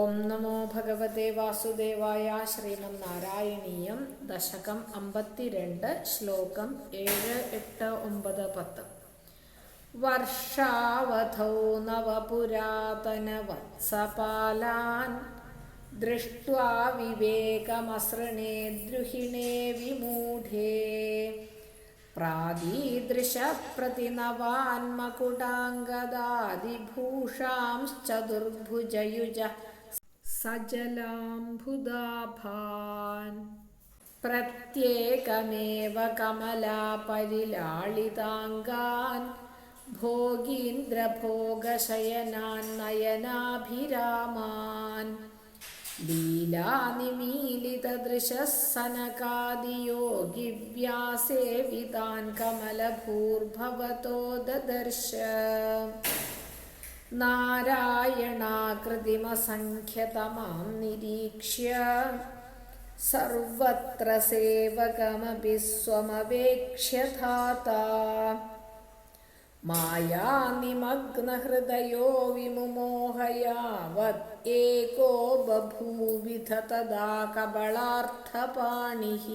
ഓം നമോ ഭഗവതേ വാസുദേവായ ശ്രീമന്നാരായണീയം ദശകം അമ്പത്തിരണ്ട് ശ്ലോകം ഏഴ് എട്ട് ഒമ്പത് പത്ത്. വർഷാവധൗ നവപുരാതനവത്സപാലാൻ ദൃഷ്ട്വാ വിവേകമസൃണേ ദ്രുഹിണേ വിമൂഢേ. പ്രാദീദൃശപ്രതിനവാന്മകുടാംഗദാദിഭൂഷാംശ്ചതുർഭുജയുജ सजलाम्बुदाभान् प्रत्येकमेव कमलापरिलाळिताङ्गान् भोगीन्द्रभोगशयनान् नयनाभिरामान् लीलानिमीलितदृशः सनकादियोगिव्यासेवितान् कमलभूर्भवतो ददर्श नारायणाकृतिमसङ्ख्यतमां निरीक्ष्य सर्वत्र सेवकमपि स्वमवेक्ष्य धाता मायानिमग्नहृदयो विमुमोहयावत् एको बभूविध तदा कबलार्थपाणिः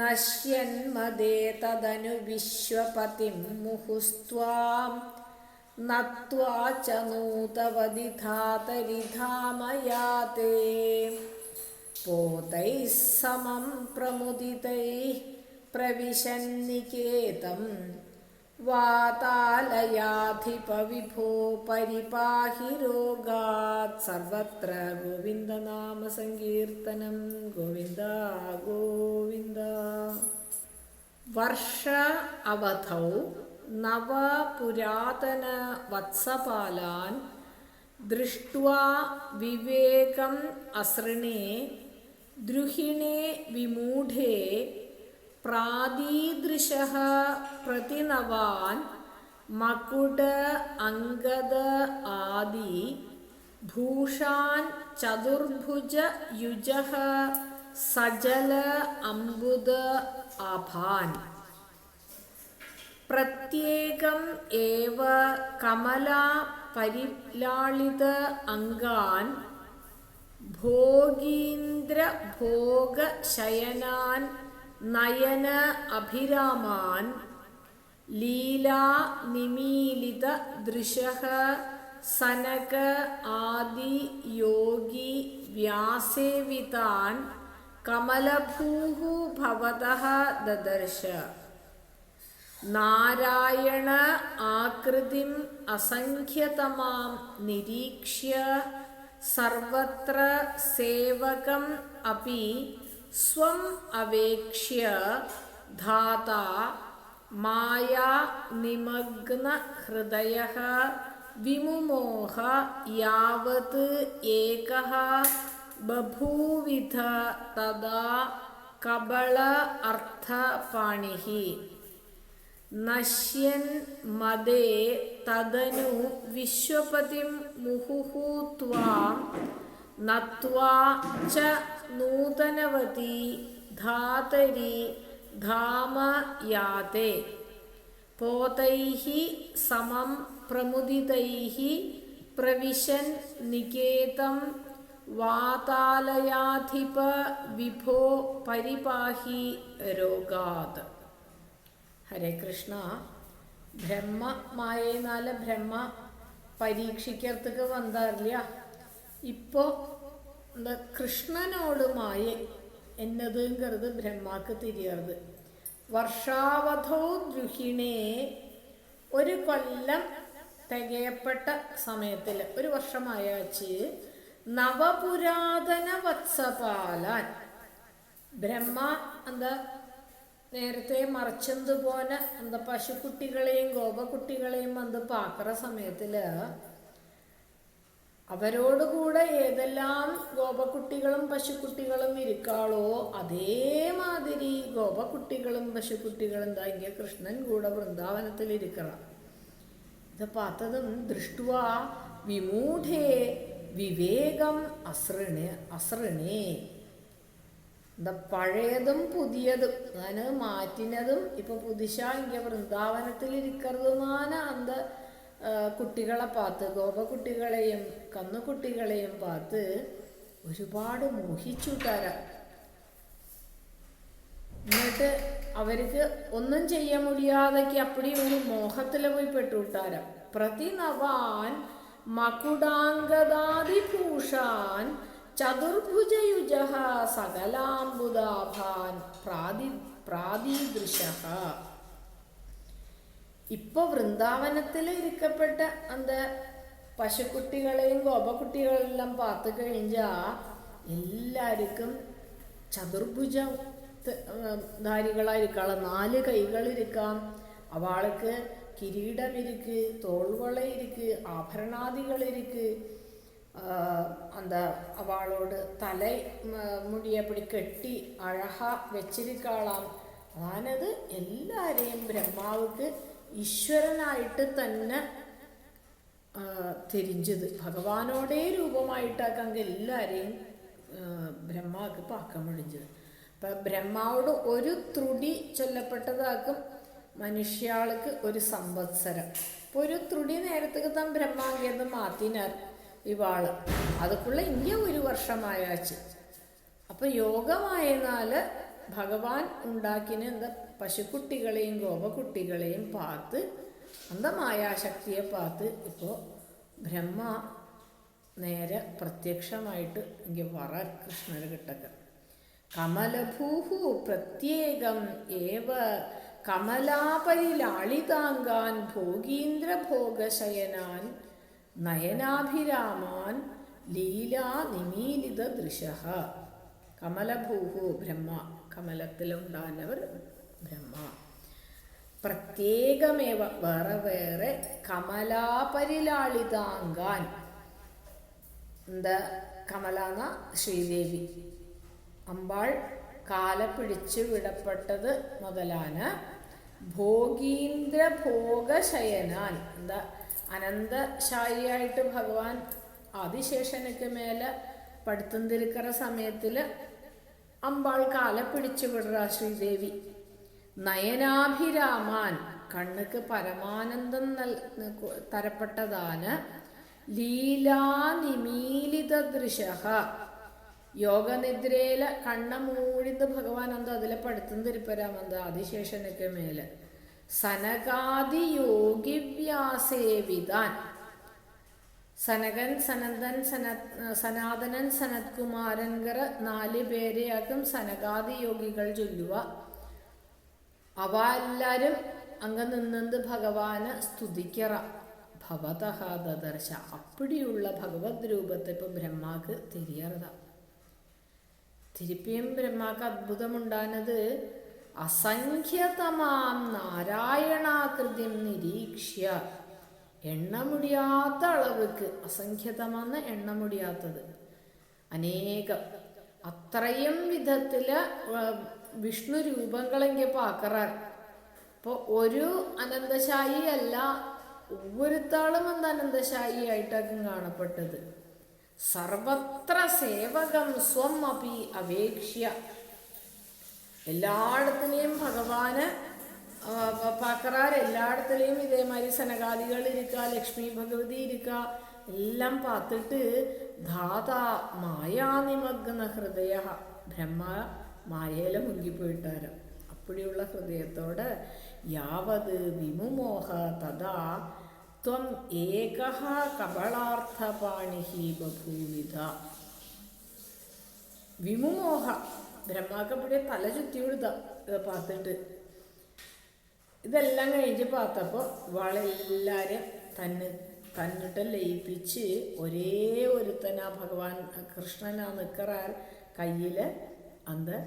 नश्यन्मदे तदनु विश्वपतिं मुहुस्त्वां नत्वा च नूतवदिधातरिधामयाते पोतैः समं प्रमुदितैः प्रविशन्निकेतम् वातालयाधिपविभो परिपाहि रोगात् सर्वत्र गोविन्दनामसङ्कीर्तनं गोविन्द गोविन्द वर्ष अवधौ നവപുരാതന വത്സപാലാൻ ദൃഷ്ട്വാ വിവേകം അസൃണേ ദ്രുഹിണേ വിമൂഢേ പ്രാദീദൃശ പ്രതിനവാൻ മകുട അംഗദ ആദി ഭൂഷാൻ ചതുർഭുജ യുജ സജല അംബുദ അഭാൻ പ്രത്യേകം ഏവ കമല പരിലാളിത അംഗാൻ ഭോഗീന്ദ്ര ഭോഗ ശയനാൻ നയന അഭിരാമാൻ ലീലാ നിമീലിത ദൃശ സനക ആദി യോഗി വ്യാസേവിതാൻ കമലഭൂഹു ഭവതഃ ദദർശ. നാരായണ ആകൃതിം അസംഖ്യതമാം നിരീക്ഷ്യ സർവത്ര സേവകം അപി സ്വം അവേക്ഷ്യ ധാതാ മായാ നിമഗ്ന ഹൃദയ വിമുമോഹ യാവത് ഏക ബഭൂവിധ തദാ കബള അർത്ഥപാണിഃ നശ്യൻ മദേ തദനു വിശ്വപതിം മുഹുഹു ത്വാം നത്വാ ച നൂതനവതി ധാതരി ധാമ യാതെ പോതൈः സമം പ്രമുദിതൈः പ്രവിശൻ നികേതം വാതാലയാധിപ വിഭോ പരിപാഹി രോഗാത്. ഹരേ കൃഷ്ണ. ബ്രഹ്മ മായയിനാല് ബ്രഹ്മ പരീക്ഷിക്കത്തുക്ക് വന്നാറില്ല ഇപ്പോൾ എന്താ കൃഷ്ണനോട് മായ എന്നതും കരുത് ബ്രഹ്മാക്ക് തിരിയറുത് വർഷാവധോ ദ്രുഹിണേ ഒരു കൊല്ലം തികയപ്പെട്ട സമയത്തിൽ ഒരു വർഷമായാച്ച് നവപുരാതന വത്സപാലാൻ ബ്രഹ്മ എന്താ നേരത്തെ മറച്ചതുപോലെ പോലെ എന്താ പശുക്കുട്ടികളെയും ഗോപക്കുട്ടികളെയും വന്ന് പാക്കറ സമയത്തിൽ അവരോടുകൂടെ ഏതെല്ലാം ഗോപക്കുട്ടികളും പശുക്കുട്ടികളും ഇരിക്കാളോ അതേമാതിരി ഗോപക്കുട്ടികളും പശുക്കുട്ടികളും എന്താ ഇങ്ങനെ കൃഷ്ണൻ കൂടെ വൃന്ദാവനത്തിൽ ഇരിക്കണം. ഇത് പാത്തതും ദൃഷ്ടുവ വിമൂഢേ വിവേകം അസൃണ അസൃണേ. എന്താ പഴയതും പുതിയതും. അതാണ് മാറ്റിനതും ഇപ്പൊ പുതുശാ ഇങ്ക വൃന്ദാവനത്തിൽ ഇരിക്കുന്നതാണ് അന്ത കുട്ടികളെ പാത്ത്. ഗോപകുട്ടികളെയും കന്നുകുട്ടികളെയും പാത്ത് ഒരുപാട് മോഹിച്ചു തര എന്നിട്ട് അവർക്ക് ഒന്നും ചെയ്യാൻ മുടിയാതൊക്കെ അപ്പടി ഒരു മോഹത്തിൽ പോയി പെട്ടുവിട്ടാര പ്രതിനവാൻ മകുടാംഗദാതിഭൂഷാൻ ചതുർഭുജയുജ സകലാംബുദാഭാൻ പ്രാതി പ്രാതിദൃശ ഇപ്പൊ വൃന്ദാവനത്തിൽ ഇരിക്കപ്പെട്ട അന്ത പശുക്കുട്ടികളെയും ഗോപക്കുട്ടികളെല്ലാം പാത്ത് കഴിഞ്ഞാ എല്ലാവർക്കും ചതുർഭുജ ധാരികളായിരിക്കാം നാല് കൈകളിരിക്കാം. അവൾക്ക് കിരീടമിരിക്ക് തോൾവള ഇരിക്ക് ആഭരണാദികൾ ഇരിക്ക് அந்த അവളോട് തല മുടിയപ്പടി കെട്ടി അഴഹ വെച്ചിരിക്കാളാം അതാനത് എല്ലാരെയും ബ്രഹ്മാവുക്ക് ഈശ്വരനായിട്ട് തന്നെ ആ, തിരിഞ്ചത് ഭഗവാനോടേ രൂപമായിട്ടാക്കങ്ക എല്ലാരെയും ആ, ബ്രഹ്മാക്ക് പാക്കം മുടിഞ്ഞത് അപ്പൊ ബ്രഹ്മാവോട് ഒരു ത്രുടി ചൊല്ലപ്പെട്ടതാക്കും മനുഷ്യാൾക്ക് ഒരു സംവത്സരം ഇപ്പൊ ഒരു ത്രുടി നേരത്തേക്ക് താൻ ബ്രഹ്മാങ്കിയത് മാത്തിനാർ ഇവാൾ അതൊക്കെയുള്ള ഇങ്ങനെ ഒരു വർഷമായാച്ച്. അപ്പൊ യോഗമായെന്നാൽ ഭഗവാൻ ഉണ്ടാക്കിന് എന്താ? പശുക്കുട്ടികളെയും ഗോപക്കുട്ടികളെയും പാത്ത് അന്ത മായാശക്തിയെ പാത്ത് ഇപ്പോൾ ബ്രഹ്മ നേരെ പ്രത്യക്ഷമായിട്ട് എനിക്ക് വറ കൃഷ്ണന് കിട്ടക്ക. കമലഭൂഹു പ്രത്യേകം ഏവ കമലാപരിലാളിതാങ്കാൻ ഭോഗീന്ദ്രഭോഗശയനാൻ നയനാഭിരാമാൻ ലീലാനിമീലിത ദൃശ കമലഭൂഹു ബ്രഹ്മ. കമലത്തിലുണ്ടാനവർ ബ്രഹ്മ. പ്രത്യേകമേവ വേറെ വേറെ കമലാപരിലാളിതാങ്കാൻ. എന്താ? കമലാന്ന ശ്രീദേവി. അമ്പാൾ കാല പിടിച്ചു വിടപ്പെട്ടത് മുതലാണ്. ഭോഗീന്ദ്ര ഭോഗശയനാൻ എന്താ? അനന്തശായിയായിട്ട് ഭഗവാൻ ആദിശേഷനൊക്കെ മേലെ പടുത്തുന്തിരിക്കറ സമയത്തിൽ അമ്പാൾ കാല പിടിച്ചു വിടുക ശ്രീദേവി. നയനാഭിരാമാൻ കണ്ണുക്ക് പരമാനന്ദം നൽ തരപ്പെട്ടതാണ് ലീലാനിമീലിത ദൃശ യോഗനിദ്രയിലെ കണ്ണ മൂഴിന്ന് ഭഗവാൻ എന്താ അതിലെ പടുത്തും തിരുപ്പരാമെന്താ ആദിശേഷനൊക്കെ മേലെ. സനകാദി യോഗിവ്യാസേവിതാൻ സനകൻ സനന്ദൻ സന സനാതനൻ സനത്കുമാരൻകർ നാല് പേരെയാകും സനകാദി യോഗികൾ ചൊല്ലുക അവ എല്ലാവരും അങ്ങ് നിന്നത് ഭഗവാന് സ്തുതിക്കറ. ഭവതഹ ദദർശ. അപ്പടിയുള്ള ഭഗവത് രൂപത്തെ ഇപ്പം ബ്രഹ്മാക്ക് തിരിയറത. തിരുപ്പിയും ബ്രഹ്മാക്ക് അത്ഭുതമുണ്ടാനത് അസംഖ്യതമാം നാരായണാകൃതിം നിരീക്ഷ്യ. എണ്ണ മുടിയാത്ത അളവുക്ക് അസംഖ്യതമാന്ന് എണ്ണ മുടിയാത്തത് അനേകം. അത്രയും വിധത്തിൽ വിഷ്ണു രൂപങ്ങളെങ്കിൽ പാക്കറാർ ഇപ്പോൾ ഒരു അനന്തശായി അല്ല ഒവ്വൊരുത്താളും എന്ത് അനന്തശായി ആയിട്ടാക്കും കാണപ്പെട്ടത്. സർവത്ര സേവകം സ്വം അപി അപേക്ഷ്യ. എല്ലായിടത്തിലെയും ഭഗവാന് പാക്കറാർ എല്ലായിടത്തിലെയും ഇതേമാതിരി സനകാദികൾ ഇരിക്കുക ലക്ഷ്മി ഭഗവതി ഇരിക്കുക എല്ലാം പാത്തിട്ട് ധാതാ മായാനിമഗ്ന ഹൃദയ ബ്രഹ്മ മായയില മുങ്ങിപ്പോയിട്ടാരം അപ്പടിയുള്ള ഹൃദയത്തോട് യാവത് വിമുമോഹ തഥാ ത്വം ഏക കപളാർത്ഥപാണിഹി ബഭൂവിധ. വിമുമോഹ ബ്രഹ്മാക്കപ്പടിയെ തല ചുറ്റി വിടുത പാത്തിട്ട്. ഇതെല്ലാം കഴിഞ്ഞ് പാത്തപ്പോൾ ഇവാളെല്ലാവരും തന്നെ തന്നിട്ട് ലയിപ്പിച്ച് ഒരേ ഒരുത്തനാ ഭഗവാൻ കൃഷ്ണനാ നിൽക്കറാൽ കയ്യിൽ അന്ത്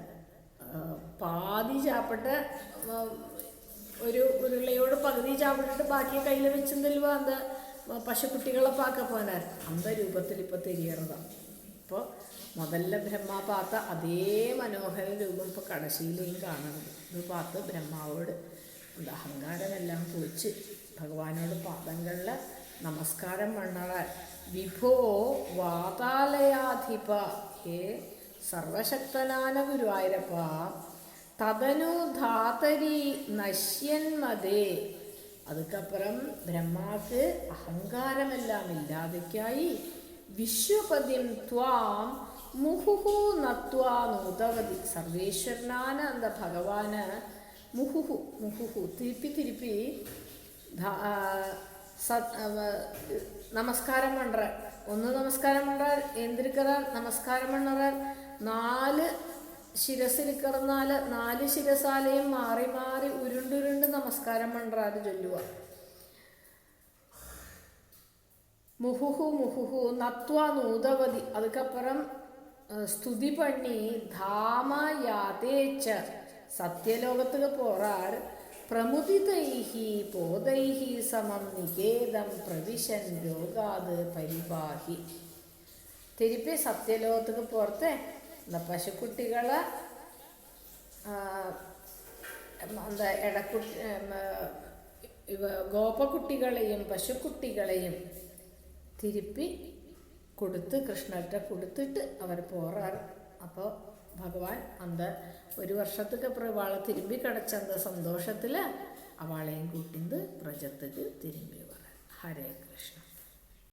പാതി ചാപ്പിട്ട് ഒരു ഉരുളയോട് പകുതി ചാപ്പിട്ടിട്ട് ബാക്കി കയ്യിൽ വെച്ചെന്തല്ലോ അന്ത് പശുക്കുട്ടികളെ പാക്ക പോനാർ അന്ത രൂപത്തിൽ ഇപ്പോൾ തിരിയറതാണ് ഇപ്പോൾ മുതല്ല ബ്രഹ്മാപാത്ത അതേ മനോഹര രൂപം ഇപ്പോൾ കടശിയിലേയും കാണുന്നത് ഇത് പാത്ത് ബ്രഹ്മാവോട് അഹങ്കാരമെല്ലാം പൊളിച്ച് ഭഗവാനോട് പാദങ്ങളിൽ നമസ്കാരം മണ്ണറാൻ വിഭോ വാതാലയാധിപ. ഹേ സർവശക്തനാന ഗുരുവായൂരപ്പ. തതനു ധാതരി നശ്യന്മതേ അതുക്കപ്പുറം ബ്രഹ്മാക്ക് അഹങ്കാരമെല്ലാം ഇല്ലാതെക്കായി വിശ്വപതിം ത്വാം മുഹുഹു നത്വാനുദവതി സർവേശ്വരനാണ് അന്ത ഭഗവാന് മുഹുഹു മുഹുഹു തിരുപ്പി തിരുപ്പി നമസ്കാരം பண்ணுறார் ഒന്ന് നമസ്കാരം பண்ணுறார் എന്തിരിക്കറ നമസ്കാരം பண்ணுறார் നാല് ശിരസിൽ കിടന്നാൽ നാല് ശിരസാലയും മാറി മാറി ഉരുണ്ടുരുണ്ട് നമസ്കാരം പണ്ടാറ് ചൊല്ലുക മുഹുഹു മുഹുഹു ನತ್ವ ನೂದವದಿ ಅದಕ್ಕಪ್ಪರಂ സ്തുതി പണി ധാമയാതേച്ച സത്യലോകത്തിൽ പോറാൾ പ്രമുദിതൈഹി പോതൈഹി സമം നികേതം പ്രവിശൻ രോഗാത് പരിവാഹി. തിരുപ്പി സത്യലോകത്തിൽ പുറത്ത് എന്താ പശുക്കുട്ടികളെ എന്താ ഇടക്കുട്ടി ഗോപക്കുട്ടികളെയും പശുക്കുട്ടികളെയും തിരുപ്പി കൊടുത്ത് കൃഷ്ണന്റെ കൊടുത്തിട്ട് അവർ പോറാറ്. അപ്പോൾ ഭഗവാൻ അന്ത ഒരു വർഷത്തേക്ക് അപ്പുറം ഇവാളെ തിരുമ്പി കിടച്ചന്ത സന്തോഷത്തിൽ അവളെയും കൂട്ടിന്ത് പ്രജത്തേക്ക് തിരുമ്പി പറ. ഹരേ കൃഷ്ണ.